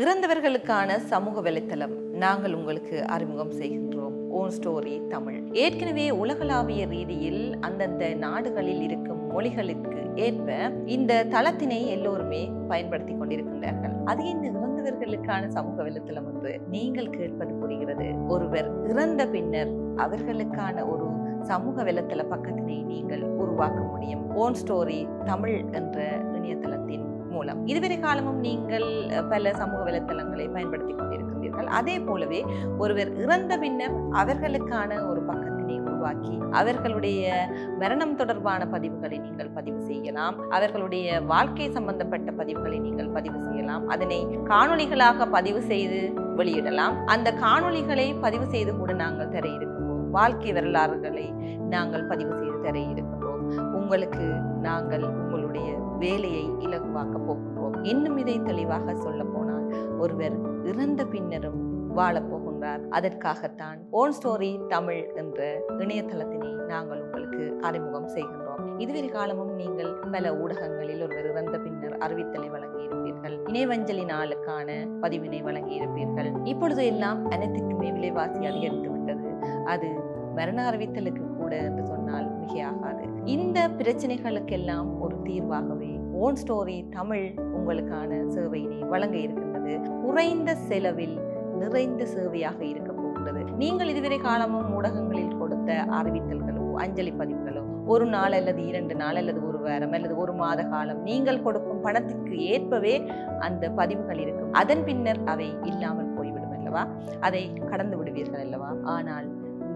இறந்தவர்களுக்கான சமூக வலைத்தளம் நாங்கள் உங்களுக்கு அறிமுகம் செய்கின்றோம். Own story Tamil. ஏற்கனவே உலகளாவிய ரீதியில் அந்தந்த நாடுகளில் இருக்கும் மொழிகளுக்கு ஏற்ப இந்த தளத்தினை எல்லோருமே பயன்படுத்தி கொண்டிருக்கின்றார்கள். அது இந்த இறந்தவர்களுக்கான சமூக வலைத்தளம் என்று நீங்கள் கேட்பது புரிகிறது. ஒருவர் இறந்த பின்னர் அவர்களுக்கான ஒரு சமூக வலைத்தள பக்கத்தினை நீங்கள் உருவாக்க முடியும். ஓன் ஸ்டோரி தமிழ் என்ற இணையதளத்தின் மூலம். இதுவரை காலமும் நீங்கள் பல சமூக வலைத்தளங்களை பயன்படுத்தி கொண்டிருக்கிறீர்கள் அதே போலவே ஒருவர் இறந்த பின்னர் அவர்களுக்கான ஒரு பக்கத்தினை உருவாக்கி அவர்களுடைய மரணம் தொடர்பான பதிவுகளை நீங்கள் பதிவு செய்யலாம். அவர்களுடைய வாழ்க்கை சம்பந்தப்பட்ட பதிவுகளை நீங்கள் பதிவு செய்யலாம். அதனை காணொளிகளாக பதிவு செய்து வெளியிடலாம். அந்த காணொளிகளை பதிவு செய்து கூட நாங்கள் தர இருக்கின்றோம். வாழ்க்கை வரலாறுகளை நாங்கள் பதிவு செய்து தர இருக்கின்றோம். உங்களுக்கு நாங்கள் உங்களுடைய வேலையை இலகுவாக்க போகின்றோம். இன்னும் இதை தெளிவாக சொல்ல போனால் ஒருவர் இறந்த பின்னரும் வாழப்போகின்றார் அதற்காகத்தான் ஓன் ஸ்டோரி தமிழ் என்ற இணையதளத்தினை நாங்கள் உங்களுக்கு அறிமுகம் செய்கின்றோம். இதுவரை காலமும் நீங்கள் பல ஊடகங்களில் ஒருவர் இறந்த பின்னர் அறிவித்தலை வழங்கி இருப்பீர்கள் இணைவஞ்சலி நாளுக்கான பதிவினை வழங்கி இருப்பீர்கள் இப்பொழுது எல்லாம் அனைத்துக்குமே விலைவாசி அதிகரித்து விட்டது அது மரண அறிவித்தலுக்கு கூட என்று சொன்னால் மிகையாகாது. இந்த பிரச்சனைகளுக்கெல்லாம் ஒரு தீர்வாகவே ஓன் ஸ்டோரி தமிழ் உங்களுக்கான சேவையினை வழங்க இருக்கின்றது. குறைந்த செலவில் நிறைந்த சேவையாக இருக்க போகின்றது. நீங்கள் இதுவரை காலமும் ஊடகங்களில் கொடுத்த அறிவித்தல்களோ அஞ்சலி பதிவுகளோ ஒரு நாள் அல்லது இரண்டு நாள் அல்லது ஒரு வாரம் அல்லது ஒரு மாத காலம் நீங்கள் கொடுக்கும் பணத்திற்கு ஏற்பவே அந்த பதிவுகள் இருக்கும். அதன் பின்னர் அவை இல்லாமல் போய்விடும் அல்லவா? அதை கடந்து விடுவீர்கள் அல்லவா? ஆனால்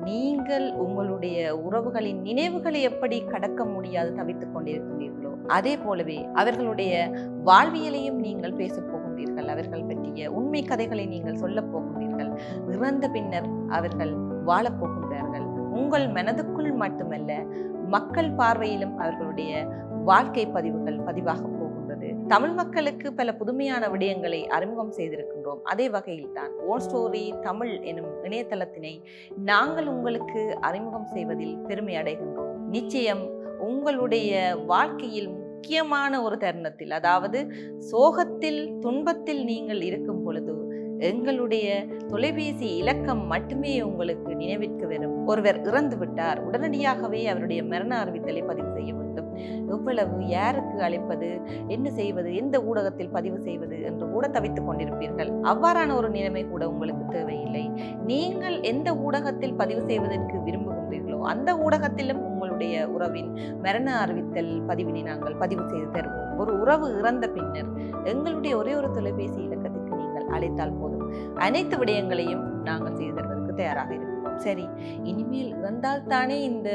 நீங்கள் உங்களுடைய உறவுகளின் நினைவுகளை எப்படி கடக்க முடியாது தவித்துக் கொண்டிருக்கிறீர்களோ அதே போலவே அவர்களுடைய வாழ்வியலையும் நீங்கள் பேசப் போகின்றீர்கள். அவர்கள் பற்றிய உண்மை கதைகளை நீங்கள் சொல்லப் போகின்றீர்கள். இறந்த பின்னர் அவர்கள் வாழப்போகின்றார்கள் உங்கள் மனதுக்குள் மட்டுமல்ல மக்கள் பார்வையிலும் அவர்களுடைய வாழ்க்கை பதிவுகள் பதிவாகும் தமிழ் மக்களுக்கு பல புதுமையான விடயங்களை அறிமுகம் செய்திருக்கின்றோம். அதே வகையில் தான் ஓன் ஸ்டோரி தமிழ் எனும் இணையதளத்தினை நாங்கள் உங்களுக்கு அறிமுகம் செய்வதில் பெருமை அடைகின்றோம். நிச்சயம் உங்களுடைய வாழ்க்கையில் முக்கியமான ஒரு தருணத்தில் அதாவது சோகத்தில் துன்பத்தில் நீங்கள் இருக்கும் பொழுது எங்களுடைய தொலைபேசி இலக்கம் மட்டுமே உங்களுக்கு நினைவிற்கு வரும். ஒருவர் இறந்து விட்டார். உடனடியாகவே அவருடைய மரண அறிவித்தலை பதிவு செய்ய வேண்டும். எவ்வளவு யாருக்கு அழைப்பது என்ன செய்வது எந்த ஊடகத்தில் பதிவு செய்வது என்று கூட தவித்துக் கொண்டிருப்பீர்கள். அவ்வாறான ஒரு நிலைமை கூட உங்களுக்கு தேவையில்லை. நீங்கள் எந்த ஊடகத்தில் பதிவு செய்வதற்கு விரும்புகின்றீர்களோ அந்த ஊடகத்திலும் உங்களுடைய உறவின் மரண அறிவித்தல் பதிவினை நாங்கள் பதிவு செய்து தருவோம். ஒரு உறவு இறந்த பின்னர் எங்களுடைய ஒரே ஒரு தொலைபேசி இலக்கம் அழைத்தால் போதும். அனைத்து விடயங்களையும் நாங்கள் செய்து தருவதற்கு தயாராக இருக்கிறோம் சரி இனிமேல் வந்தால் தானே இந்த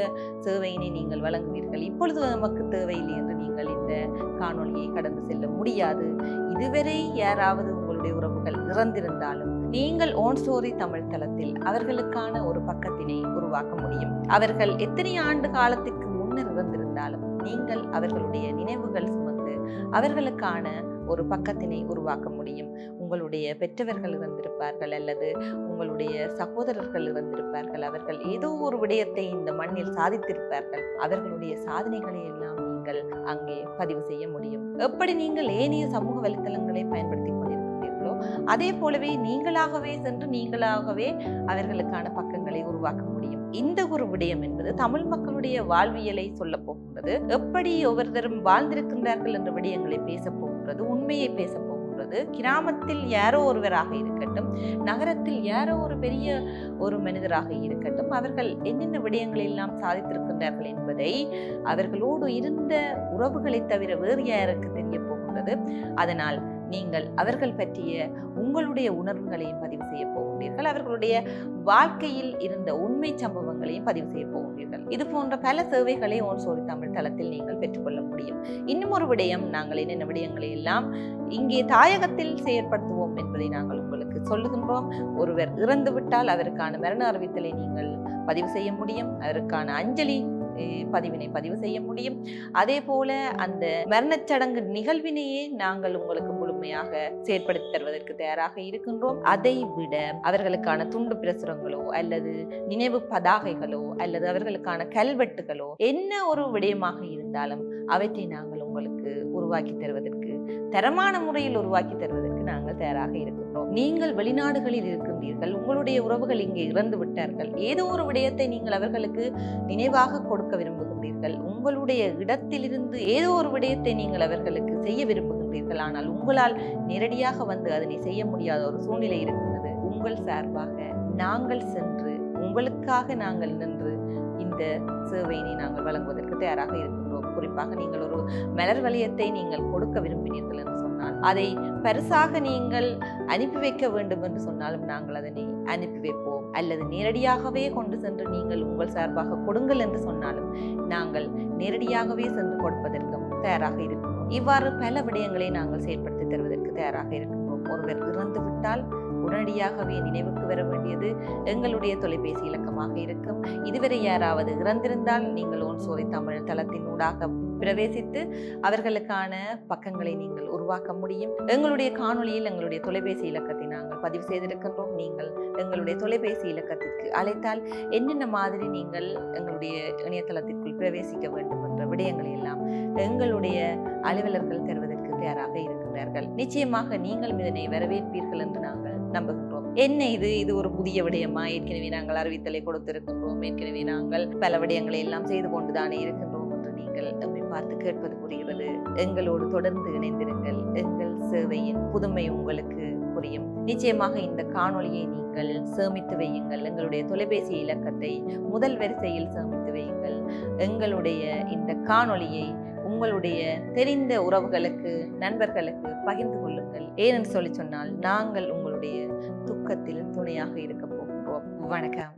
சேவையினை நீங்கள் வழங்குவீர்கள். இப்பொழுது நமக்கு தேவையில்லை என்று நீங்கள் இந்த காணொலியை கடந்து செல்ல முடியாது. இதுவரை யாராவது உங்களுடைய உறவுகள் இறந்திருந்தாலும் நீங்கள் ஓன் ஸ்டோரி தமிழ் தளத்தில் அவர்களுக்கான ஒரு பக்கத்தினை உருவாக்க முடியும். அவர்கள் எத்தனை ஆண்டு காலத்துக்கு முன்னர் இறந்திருந்தாலும் நீங்கள் அவர்களுடைய நினைவுகள் சுமந்து அவர்களுக்கான ஒரு பக்கத்தினை உருவாக்க முடியும். உங்களுடைய பெற்றவர்கள் வந்திருப்பார்கள் அல்லது உங்களுடைய சகோதரர்கள் வந்திருப்பார்கள் அவர்கள் ஏதோ ஒரு விடயத்தை இந்த மண்ணில் சாதித்திருப்பார்கள். அவர்களுடைய சாதனைகளை எல்லாம் நீங்கள் அங்கே பதிவு செய்ய முடியும். எப்படி நீங்கள் ஏனைய சமூக வலைத்தளங்களை பயன்படுத்தி கொண்டிருக்கிறீர்களோ அதே போலவே நீங்களாகவே சென்று நீங்களாகவே அவர்களுக்கான பக்கங்களை உருவாக்க முடியும். இந்த ஒரு விடயம் என்பது தமிழ் மக்களுடைய வாழ்வியலை சொல்ல போகின்றது. எப்படி ஒவ்வொருத்தரும் வாழ்ந்திருக்கின்றார்கள் என்ற விடயங்களை பேச போகின்றது உண்மையை பேச போகின்றது. கிராமத்தில் யாரோ ஒருவராக இருக்கட்டும் நகரத்தில் யாரோ ஒரு பெரிய ஒரு மனிதராக இருக்கட்டும் அவர்கள் என்னென்ன விடயங்களை எல்லாம் சாதித்திருக்கின்றார்கள் என்பதை அவர்களோடு இருந்த உறவுகளை தவிர வேறு யாருக்கு தெரிய போகின்றது. அதனால் நீங்கள் அவர்கள் பற்றிய உங்களுடைய உணர்வுகளையும் பதிவு செய்ய போகின்றீர்கள். அவர்களுடைய வாழ்க்கையில் இருந்த உண்மை சம்பவங்களையும் பதிவு செய்ய போகின்றீர்கள். இது போன்ற பல சேவைகளை ஓன் சோரி தமிழ் தளத்தில் நீங்கள் பெற்றுக்கொள்ள முடியும். இன்னும் ஒரு விடயம் நாங்கள் என்னென்ன விடயங்களை எல்லாம் இங்கே தாயகத்தில் செயற்படுத்துவோம் என்பதை நாங்கள் உங்களுக்கு சொல்லுகின்றோம். ஒருவர் இறந்துவிட்டால் அவருக்கான மரண அறிவித்தலை நீங்கள் பதிவு செய்ய முடியும். அவருக்கான அஞ்சலி பதிவினை பதிவு செய்ய முடியும். அதே போல அந்த மரணச்சடங்கு நிகழ்வினையே நாங்கள் உங்களுக்கு முழுமையாக செயற்படுத்தி தருவதற்கு தயாராக இருக்கின்றோம். அதை விட அவர்களுக்கான துண்டு பிரசுரங்களோ அல்லது நினைவு பதாகைகளோ அல்லது அவர்களுக்கான கல்வெட்டுகளோ என்ன ஒரு விடயமாக இருந்தாலும் அவற்றை நாங்கள் உங்களுக்கு உருவாக்கி தருவதற்கு தரமான முறையில் உருவாக்கி தருவதற்கு நாங்கள் தயாராக இருக்கின்றோம். நீங்கள் வெளிநாடுகளில் இருக்கின்றீர்கள். உங்களுடைய உறவுகள் இங்கே இறந்து விட்டார்கள். ஏதோ ஒரு விடயத்தை நீங்கள் அவர்களுக்கு நினைவாக கொடுக்க விரும்புகின்றீர்கள். உங்களுடைய இடத்திலிருந்து ஏதோ ஒரு விடயத்தை நீங்கள் அவர்களுக்கு செய்ய விரும்புகின்றீர்கள். ஆனால் உங்களால் நேரடியாக வந்து அதனை செய்ய முடியாத ஒரு சூழ்நிலை இருக்கிறது உங்கள் சார்பாக நாங்கள் சென்று உங்களுக்காக நாங்கள் நின்று இந்த சேவையினை நாங்கள் வழங்குவதற்கு தயாராக இருக்கின்றோம். குறிப்பாக நீங்கள் ஒரு மலர் வளையத்தை நீங்கள் கொடுக்க விரும்பினீர்கள் என்று சொன்னால் அதை பரிசாக நீங்கள் அனுப்பி வைக்க வேண்டும் என்று சொன்னாலும் நாங்கள் அதனை அனுப்பி வைப்போம். அல்லது நேரடியாகவே கொண்டு சென்று நீங்கள் உங்கள் சார்பாக கொடுங்கள் என்று சொன்னாலும் நாங்கள் நேரடியாகவே சென்று கொடுப்பதற்கும் தயாராக இருக்கிறோம் இவ்வாறு பல விடயங்களை நாங்கள் செயல்படுத்தி தருவதற்கு தயாராக இருக்கின்றோம். ஒருவர் இறந்து விட்டால் உடனடியாகவே நினைவுக்கு வர வேண்டியது எங்களுடைய தொலைபேசி இலக்கமாக இருக்கும். இதுவரை யாராவது இறந்திருந்தால் நீங்கள் ஓன் சோலை தமிழ் தளத்தின் ஊடாக பிரவேசித்து அவர்களுக்கான பக்கங்களை நீங்கள் உருவாக்க முடியும். எங்களுடைய காணொளியில் எங்களுடைய தொலைபேசி இலக்கத்தை நாங்கள் பதிவு செய்திருக்கின்றோம். நீங்கள் எங்களுடைய தொலைபேசி இலக்கத்திற்கு அழைத்தால் என்னென்ன மாதிரி நீங்கள் எங்களுடைய இணையதளத்திற்குள் பிரவேசிக்க வேண்டும் என்ற விடயங்களை எல்லாம் எங்களுடைய அலுவலர்கள் தருவதற்கு தயாராக இருக்கின்றார்கள். நிச்சயமாக நீங்கள் இதனை வரவேற்பீர்கள் என்று நாங்கள் நம்புகின்றோம். என்ன இது? இது ஒரு புதிய விடயமா? ஏற்கனவே நாங்கள் அறிவித்தலை கொடுத்திருக்கின்றோம். ஏற்கனவே நாங்கள் பல விடயங்களை எல்லாம் செய்து கொண்டுதானே இருக்கின்றோம் என்று நீங்கள் நம்மை பார்த்து கேட்பது புரிகிறது. எங்களோடு தொடர்ந்து இணைந்திருங்கள். எங்கள் சேவையின் புதுமை உங்களுக்கு புரியும். நிச்சயமாக இந்த காணொளியை நீங்கள் சேமித்து வையுங்கள். எங்களுடைய தொலைபேசி இலக்கத்தை முதல் வரிசையில் சேமித்து வையுங்கள். எங்களுடைய இந்த காணொளியை உங்களுடைய தெரிந்த உறவுகளுக்கு நண்பர்களுக்கு பகிர்ந்து கொள்ளுங்கள். ஏனென்று சொல்லி சொன்னால் நாங்கள் உங்களுடைய துக்கத்தில் துணையாக இருக்க போகிறோம் வணக்கம்.